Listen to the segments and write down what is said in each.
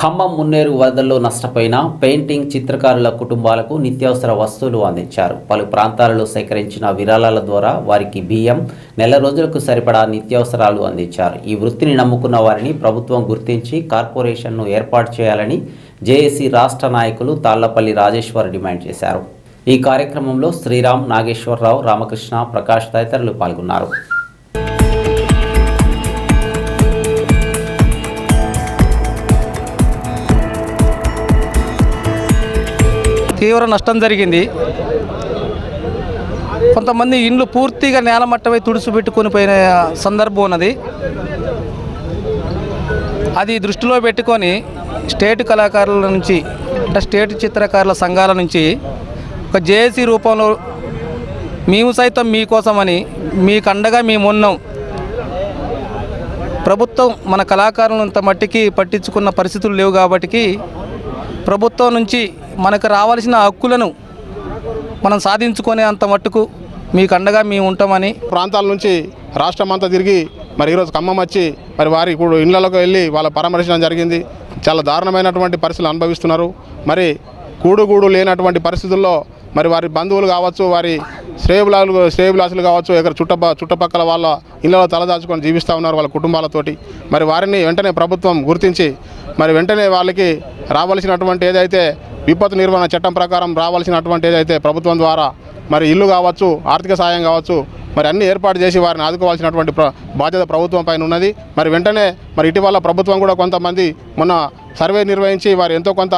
ఖమ్మం మున్నేరు వరదల్లో నష్టపోయిన పెయింటింగ్ చిత్రకారుల కుటుంబాలకు నిత్యావసర వస్తువులు అందించారు. పలు ప్రాంతాలలో సేకరించిన విరాళాల ద్వారా వారికి బియ్యం నెల రోజులకు సరిపడా నిత్యావసరాలు అందించారు. ఈ వృత్తిని నమ్ముకున్న వారిని ప్రభుత్వం గుర్తించి కార్పొరేషన్ను ఏర్పాటు చేయాలని జేఏసీ రాష్ట్ర నాయకులు తాళ్ళపల్లి రాజేశ్వర్ డిమాండ్ చేశారు. ఈ కార్యక్రమంలో శ్రీరామ్ నాగేశ్వరరావు రామకృష్ణ ప్రకాష్ తదితరులు పాల్గొన్నారు. తీవ్ర నష్టం జరిగింది. కొంతమంది ఇండ్లు పూర్తిగా నేలమట్టమై తుడిచిపెట్టుకొని పోయిన సందర్భం ఉన్నది. అది దృష్టిలో పెట్టుకొని స్టేట్ కళాకారుల నుంచి అంటే స్టేట్ చిత్రకారుల సంఘాల నుంచి ఒక జేఏసీ రూపంలో మేము సైతం మీకోసమని మీకు అండగా మేము ప్రభుత్వం మన కళాకారులను ఇంత మట్టికి పట్టించుకున్న పరిస్థితులు లేవు కాబట్టి ప్రభుత్వం నుంచి మనకు రావాల్సిన హక్కులను మనం సాధించుకునే అంత మట్టుకు మీకు అండగా మేము ఉంటామని ప్రాంతాల నుంచి రాష్ట్రం అంతా తిరిగి మరి ఈరోజు ఖమ్మం వచ్చి మరి వారి ఇప్పుడు ఇళ్ళలోకి వెళ్ళి వాళ్ళ పరామర్శించడం జరిగింది. చాలా దారుణమైనటువంటి పరిస్థితులు అనుభవిస్తున్నారు. మరి కూడుగూడు లేనటువంటి పరిస్థితుల్లో మరి వారి బంధువులు కావచ్చు వారి శ్రేయబులాలు శ్రేయబులాసులు కావచ్చు ఇక్కడ చుట్టప చుట్టుపక్కల వాళ్ళ ఇళ్ళలో తలదాచుకొని జీవిస్తూ ఉన్నారు వాళ్ళ కుటుంబాలతోటి. మరి వారిని వెంటనే ప్రభుత్వం గుర్తించి మరి వెంటనే వాళ్ళకి రావాల్సినటువంటి ఏదైతే విపత్తు నిర్వహణ చట్టం ప్రకారం రావాల్సినటువంటి ఏదైతే ప్రభుత్వం ద్వారా మరి ఇల్లు కావచ్చు ఆర్థిక సాయం కావచ్చు మరి అన్ని ఏర్పాటు చేసి వారిని ఆదుకోవాల్సినటువంటి బాధ్యత ప్రభుత్వం పైన ఉన్నది. మరి వెంటనే మరి ఇటీవల ప్రభుత్వం కూడా కొంతమంది మొన్న సర్వే నిర్వహించి వారు ఎంతో కొంత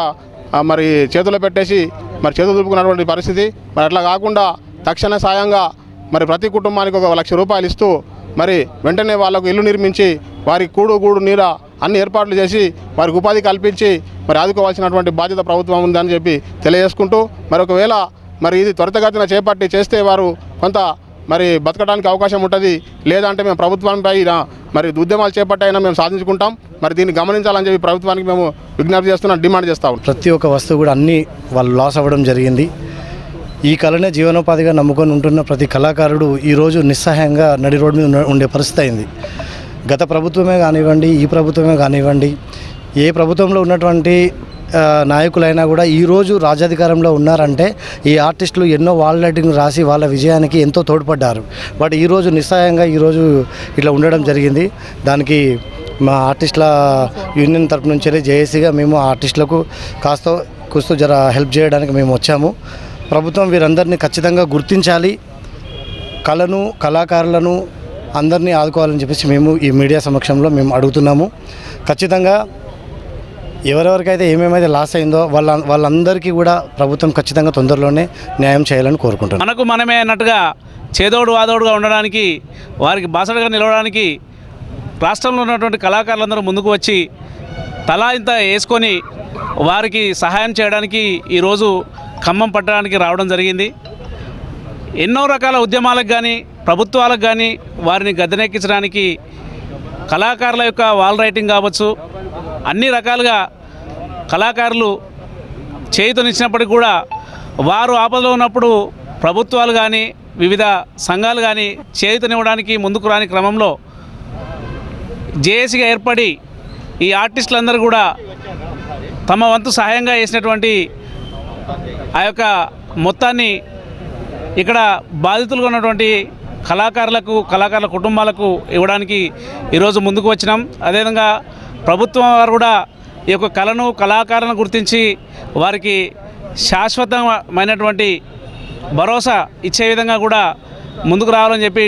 మరి చేతులు పెట్టేసి మరి చేతులు దులుపుకున్నటువంటి పరిస్థితి. మరి అట్లా కాకుండా తక్షణ సాయంగా మరి ప్రతి కుటుంబానికి ఒక లక్ష రూపాయలు ఇస్తూ మరి వెంటనే వాళ్ళకు ఇల్లు నిర్మించి వారి కూడు గూడు నీడ అన్ని ఏర్పాట్లు చేసి వారికి ఉపాధి కల్పించి మరి ఆదుకోవాల్సినటువంటి బాధ్యత ప్రభుత్వం ఉందని చెప్పి తెలియజేసుకుంటూ మరి ఒకవేళ మరి ఇది త్వరితగతిన చేపట్టి చేస్తే వారు కొంత మరి బతకడానికి అవకాశం ఉంటుంది. లేదంటే మేము ప్రభుత్వంపై మరి ఉద్యమాలు చేపట్టైనా మేము సాధించుకుంటాం. మరి దీన్ని గమనించాలని చెప్పి ప్రభుత్వానికి మేము విజ్ఞప్తి చేస్తున్నాం డిమాండ్ చేస్తాం ప్రతి ఒక్క వస్తువు కూడా అన్నీ వాళ్ళు లాస్ అవ్వడం జరిగింది. ఈ కళనే జీవనోపాధిగా నమ్ముకొని ఉంటున్న ప్రతి కళాకారుడు ఈరోజు నిస్సహాయంగా నడి రోడ్డు మీద ఉండే పరిస్థితి అయింది. గత ప్రభుత్వమే కానివ్వండి ఈ ప్రభుత్వమే కానివ్వండి ఏ ప్రభుత్వంలో ఉన్నటువంటి నాయకులైనా కూడా ఈరోజు రాజ్యాధికారంలో ఉన్నారంటే ఈ ఆర్టిస్టులు ఎన్నో వాల్ రైటింగ్ రాసి వాళ్ళ విజయానికి ఎంతో తోడ్పడ్డారు. బట్ ఈరోజు నిస్సహాయంగా ఈరోజు ఇట్లా ఉండడం జరిగింది. దానికి మా ఆర్టిస్టుల యూనియన్ తరపు నుంచి జేఏసీగా మేము ఆర్టిస్టులకు కాస్త కూస్తూ జర హెల్ప్ చేయడానికి మేము వచ్చాము. ప్రభుత్వం వీరందరినీ ఖచ్చితంగా గుర్తించాలి. కళను కళాకారులను అందరినీ ఆదుకోవాలని చెప్పేసి మేము ఈ మీడియా సమక్షంలో మేము అడుగుతున్నాము. ఖచ్చితంగా ఎవరెవరికైతే ఏమేమైతే లాస్ అయిందో వాళ్ళ వాళ్ళందరికీ కూడా ప్రభుత్వం ఖచ్చితంగా తొందరలోనే న్యాయం చేయాలని కోరుకుంటున్నాం. మనకు మనమే అన్నట్టుగా చేదోడు వాదోడుగా ఉండడానికి వారికి బాసడగా నిలవడానికి రాష్ట్రంలో ఉన్నటువంటి కళాకారులందరూ ముందుకు వచ్చి తలా ఇంత వేసుకొని వారికి సహాయం చేయడానికి ఈరోజు ఖమ్మం పట్టడానికి రావడం జరిగింది. ఎన్నో రకాల ఉద్యమాలకు కానీ ప్రభుత్వాలకు కానీ వారిని గద్దెనెక్కించడానికి కళాకారుల యొక్క వాల్ రైటింగ్ కావచ్చు అన్ని రకాలుగా కళాకారులు చేయుతనిచ్చినప్పటికీ కూడా వారు ఆపదలో ఉన్నప్పుడు ప్రభుత్వాలు కానీ వివిధ సంఘాలు కానీ చేయుతనివ్వడానికి ముందుకు రాని క్రమంలో జేఏసీగా ఏర్పడి ఈ ఆర్టిస్టులందరూ కూడా తమ వంతు సహాయంగా చేసినటువంటి ఆ యొక్క మొత్తాన్ని ఇక్కడ బాధితులుగా ఉన్నటువంటి కళాకారులకు కళాకారుల కుటుంబాలకు ఇవ్వడానికి ఈరోజు ముందుకు వచ్చినాం. అదేవిధంగా ప్రభుత్వం వారు కూడా ఈ యొక్క కళను కళాకారులను గుర్తించి వారికి శాశ్వతమైనటువంటి భరోసా ఇచ్చే విధంగా కూడా ముందుకు రావాలని చెప్పి